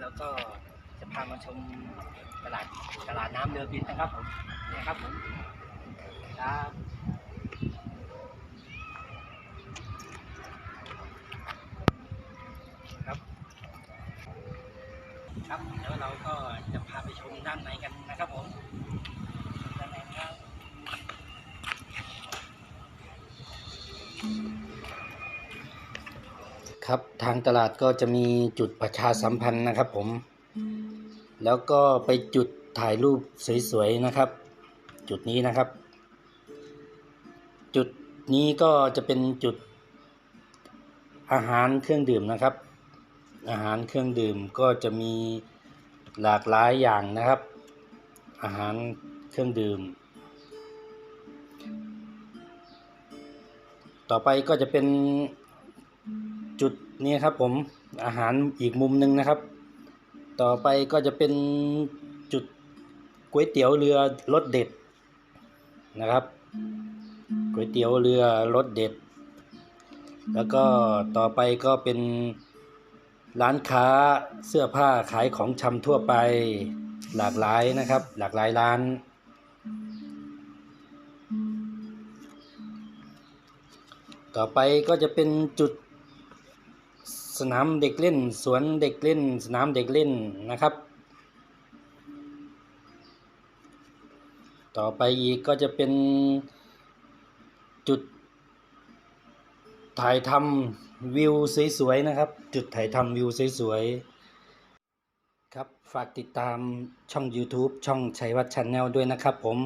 เราก็จะพามาชมตลาดตลาดน้ำเรือบินนะครับผมนี่ครับผมครับครับครับแล้วเราก็จะพาไปชมด้านในกัน ครับทางตลาดก็จะมีจุดประชาสัมพันธ์นะครับผม แล้วก็ไปจุดถ่ายรูปสวยๆนะครับ จุดนี้นะครับ จุดนี้ก็จะเป็นจุดอาหารเครื่องดื่มนะครับ อาหารเครื่องดื่มก็จะมีหลากหลายอย่างนะครับ อาหารเครื่องดื่ม ต่อไปก็จะเป็น จุดนี้ครับผมอาหารอีกมุมหนึ่งนะครับ ต่อไปก็จะเป็นจุดก๋วยเตี๋ยวเรือรสเด็ดนะครับก๋วยเตี๋ยวเรือรสเด็ด แล้วก็ต่อไปก็เป็นร้านค้าเสื้อผ้าขายของชำทั่วไปหลากหลายนะครับ หลากหลายร้าน ต่อไปก็จะเป็นจุด สนามเด็กเล่น สวนเด็กเล่น สนามเด็กเล่นนะครับ ต่อไปอีกก็จะเป็นจุดถ่ายทำวิวสวยๆนะครับ จุดถ่ายทำวิวสวยๆครับฝากติดตามช่อง YouTube ช่องชัยวัฒน์ชาแนลด้วยนะครับผม